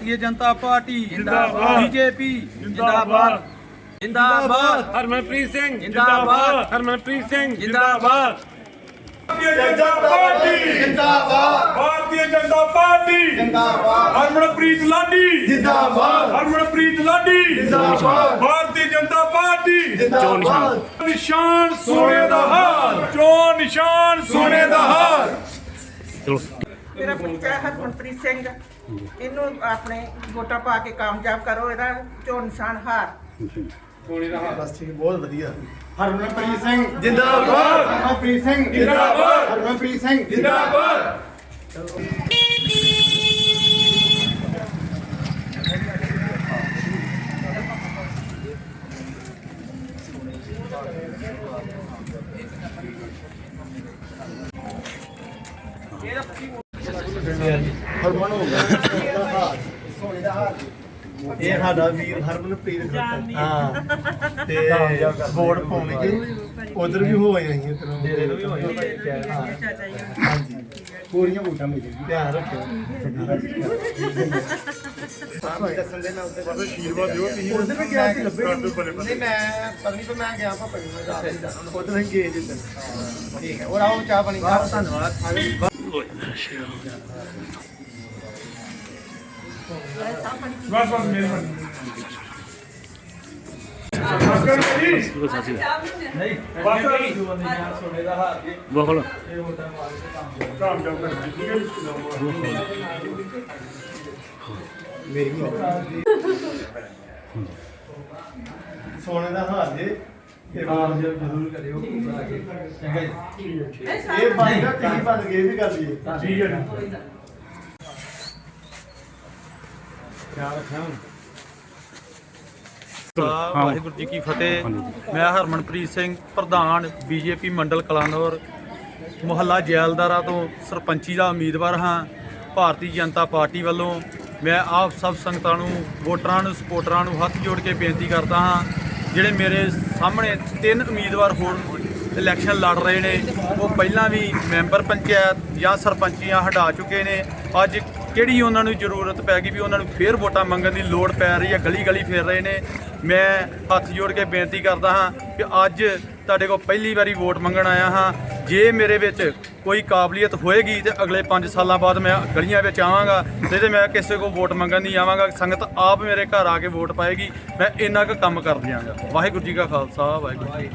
ਭਾਰਤੀ Janata Party ਜਿੰਦਾਬਾਦ। BJP ਜਿੰਦਾਬਾਦ। ਜਿੰਦਾਬਾਦ। ਹਰਮਨਪ੍ਰੀਤ ਸਿੰਘ ਜਿੰਦਾਬਾਦ। ਹਰਮਨਪ੍ਰੀਤ ਸਿੰਘ ਜਿੰਦਾਬਾਦ। ਭਾਰਤੀ ਜਨਤਾ ਪਾਰਟੀ। ਜਿੰਦਾਬਾਦ। ਭਾਰਤੀ ਜਨਤਾ ਪਾਰਟੀ। ਜਿੰਦਾਬਾਦ। ਹਰਮਨਪ੍ਰੀਤ ਲਾਡੀ। ਜਿੰਦਾਬਾਦ। ਹਰਮਨਪ੍ਰੀਤ ਲਾਡੀ। ਜਿੰਦਾਬਾਦ। ਭਾਰਤੀ ਜਨਤਾ ਪਾਰਟੀ। ਜਿੰਦਾਬਾਦ। ਨਿਸ਼ਾਨ ਸੋਨੇ ਦਾ ਹਾਰ। ਚੋਣ ਨਿਸ਼ਾਨ ਸੋਨੇ ਦਾ ਹਾਰ। ਮੇਰਾ ਬੱਚਾ ਹਰਮਨਪ੍ਰੀਤ ਸਿੰਘ। ਇਹਨੂੰ ਆਪਣੇ ਵੋਟਾਂ ਪਾ ਕੇ ਕਾਮਯਾਬ ਕਰੋ ਇਹਦਾ ਚੋਣ ਨਿਸ਼ਾਨ ਹਾਰ। ਬਸ ਠੀਕ ਬਹੁਤ ਵਧੀਆ। ਹਰਮਨਪ੍ਰੀਤ ਸਿੰਘ। ਜਿੰਦਾਬਾਦ। ਹਰਮਨਪ੍ਰੀਤ ਸਿੰਘ। ਜਿੰਦਾਬਾਦ। ਹਰਮਨਪ੍ਰੀਤ ਸਿੰਘ ਜਿੰਦਾਬਾਦ। ਹਰਮਨ ਹੋ ਗਿਆ। ਸੋਨੇ ਦਾ ਹਾਰ ਇਹ ਸਾਡਾ ਵੀਰ। ਹਰਮਨਪ੍ਰੀਤ ਹਾਂ। ਤੇ ਵੋਟ ਪਾਉਣਗੇ। ਉਧਰ ਵੀ ਹੋ ਆਏ ਅਸੀਂ ਉਧਰ ਵੀ ਹੋਏ ਹਾਂਜੀ। ਪੂਰੀਆਂ ਵੋਟਾਂ ਮਿਲਣਗੀਆਂ। ਧਿਆਨ ਰੱਖਿਓ। ਦੱਸਣ ਦੇ ਨਾਲ ਉੱਤੇ ਆਸ਼ੀਰਵਾਦ ਦਿਓ ਤੁਸੀਂ। ਉਧਰ ਵੀ ਗਿਆ ਸੀ। ਲੱਭੇ ਨਹੀਂ ਮੈਂ ਪਤਾ ਨਹੀਂ ਪਰ ਮੈਂ ਗਿਆ ਪਾਪਾ ਜੀ ਮੈਂ ਰਾਤ ਹੀ ਉਧਰ ਹੀ ਗਏ ਜਿੱਦਣ। ਠੀਕ ਹੈ। ਔਰ ਆਓ ਚਾਹ ਪਾਣੀ ਖਾ। ਧੰਨਵਾਦ। ਬਸ ਬਸ ਮਿਹਰਬਾਨੀ ਨਹੀਂ ਬਸ ਬੋਲ ਕੰਮ ਕੰਮ ਕਰਨਾ ਠੀਕ ਹੈ ਮੇਰੀ ਵੀ ਸੋਨੇ ਦਾ ਹਾਰ ਜੇ ਇਹ ਬਾਤ ਜ਼ਰੂਰ ਕਰਿਓ ਚੰਗਾ ਜੀ? ਇਹ ਬਣ ਗਿਆ ਤੀ ਬਣ ਗਏ ਵੀ ਕਰ ਲਈਏ ਠੀਕ ਹੈ ਜੀ। ਵਾਹਿਗੁਰੂ ਜੀ ਕੀ ਫਤਿਹ। ਮੈਂ ਹਰਮਨਪ੍ਰੀਤ ਸਿੰਘ ਪ੍ਰਧਾਨ ਬੀਜੇਪੀ ਮੰਡਲ ਕਲਾਨੌਰ ਮੁਹੱਲਾ ਜੈਲਦਾਰਾ ਤੋਂ ਸਰਪੰਚੀ ਦਾ ਉਮੀਦਵਾਰ ਹਾਂ ਭਾਰਤੀ ਜਨਤਾ ਪਾਰਟੀ ਵੱਲੋਂ ਮੈਂ ਆਪ ਸਭ ਸੰਗਤਾਂ ਨੂੰ ਵੋਟਰਾਂ ਨੂੰ ਸਪੋਰਟਰਾਂ ਨੂੰ ਹੱਥ ਜੋੜ ਕੇ ਬੇਨਤੀ ਕਰਦਾ ਹਾਂ ਜਿਹੜੇ ਮੇਰੇ ਸਾਹਮਣੇ ਤਿੰਨ ਉਮੀਦਵਾਰ ਹੋਰ ਇਲੈਕਸ਼ਨ ਲੜ ਰਹੇ ਨੇ, ਉਹ ਪਹਿਲਾਂ ਵੀ ਮੈਂਬਰ ਪੰਚਾਇਤ ਜਾਂ ਸਰਪੰਚੀਆਂ ਹਟਾ ਚੁੱਕੇ ਨੇ। ਅੱਜ ਕਿਹੜੀ ਉਹਨਾਂ ਨੂੰ ਜ਼ਰੂਰਤ ਪੈ ਗਈ ਵੀ ਉਹਨਾਂ ਨੂੰ ਫੇਰ ਵੋਟਾਂ ਮੰਗਣ ਦੀ ਲੋੜ ਪੈ ਰਹੀ ਹੈ ਗਲੀ ਗਲੀ ਫੇਰ ਰਹੇ ਨੇ। ਮੈਂ ਹੱਥ ਜੋੜ ਕੇ ਬੇਨਤੀ ਕਰਦਾ ਹਾਂ ਕਿ ਅੱਜ ਤੁਹਾਡੇ ਕੋਲ ਪਹਿਲੀ ਵਾਰੀ ਵੋਟ ਮੰਗਣ ਆਇਆ ਹਾਂ। ਜੇ ਮੇਰੇ ਵਿੱਚ ਕੋਈ ਕਾਬਲੀਅਤ ਹੋਏਗੀ ਤੇ ਅਗਲੇ 5 ਸਾਲਾਂ ਬਾਅਦ ਮੈਂ ਗਲੀਆਂ ਵਿੱਚ ਆਵਾਂਗਾ ਨਹੀਂ ਤੇ ਮੈਂ ਕਿਸੇ ਕੋਲ ਵੋਟ ਮੰਗਣ ਨਹੀਂ ਆਵਾਂਗਾ, ਸੰਗਤ ਆਪ ਮੇਰੇ ਘਰ ਆ ਕੇ ਵੋਟ ਪਾਏਗੀ। ਮੈਂ ਇੰਨਾ ਕੁ ਕੰਮ ਕਰ ਦਿਆਂਗਾ। ਵਾਹਿਗੁਰੂ ਜੀ ਕਾ ਖਾਲਸਾ, ਵਾਹਿਗੁਰੂ ਜੀ